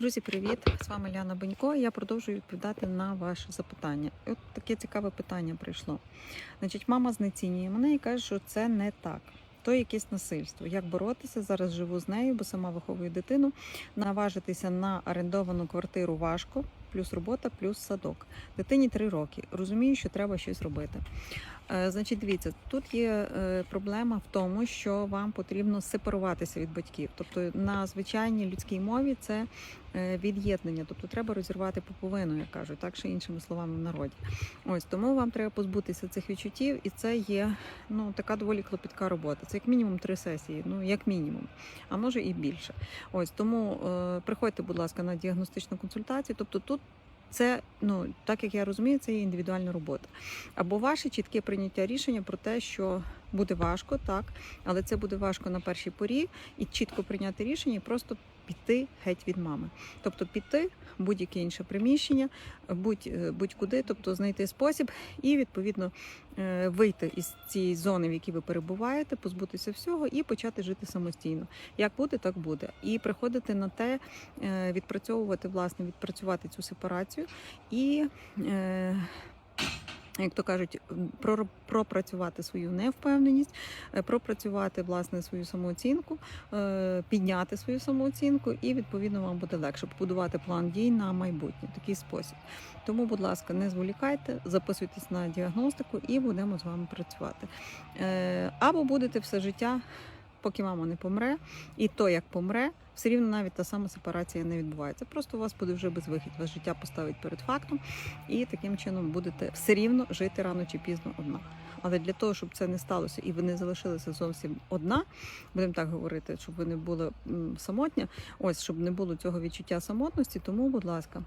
Друзі, привіт! З вами Ляна Бенько. Я продовжую відповідати на ваше запитання. От таке цікаве питання прийшло. Значить, мама знецінює мене і каже, що це не так. То якесь насильство. Як боротися? Зараз живу з нею, бо сама виховую дитину. Наважитися на орендовану квартиру важко, плюс робота, плюс садок. Дитині три роки. Розумію, що треба щось робити. Е, Значить, дивіться, тут є е, проблема в тому, що вам потрібно сепаруватися від батьків. Тобто на звичайній людській мові це е, від'єднання, тобто треба розірвати поповину, як кажуть, так ще іншими словами в народі. Ось тому вам треба позбутися цих відчуттів, і це є ну така доволі клопітка робота. Це як мінімум три сесії, ну як мінімум, а може і більше. Ось тому е, приходьте, будь ласка, на діагностичну консультацію. Тобто тут. Це ну так як я розумію, це є індивідуальна робота. Або ваше чітке прийняття рішення про те, що буде важко, так, але це буде важко на першій порі, і чітко прийняти рішення, і просто піти геть від мами. Тобто піти будь-яке інше приміщення, будь, е, тобто знайти спосіб і відповідно е, вийти із цієї зони, в якій ви перебуваєте, позбутися всього і почати жити самостійно. Як буде, так буде. І приходити на те, е, відпрацьовувати, власне, відпрацювати цю сепарацію і. Як то кажуть, пропрацювати свою невпевненість, е, пропрацювати власне свою самооцінку, е, підняти свою самооцінку, і відповідно вам буде легше побудувати план дій на майбутнє. Такий спосіб. Тому, будь ласка, не зволікайте, записуйтесь на діагностику і будемо з вами працювати. Е, Або будете все життя, поки мама не помре, і то як помре, все рівно навіть та сама сепарація не відбувається. Просто у вас буде вже безвихідь, вас життя поставить перед фактом, і таким чином будете все рівно жити рано чи пізно одна. Але для того, щоб це не сталося і ви не залишилися зовсім одна, будемо так говорити, щоб ви не були м, самотня, ось щоб не було цього відчуття самотності. Тому, будь ласка,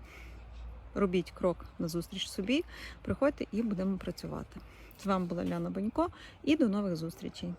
робіть крок назустріч собі, приходьте і будемо працювати. З вами була Ляна Банько і до нових зустрічей.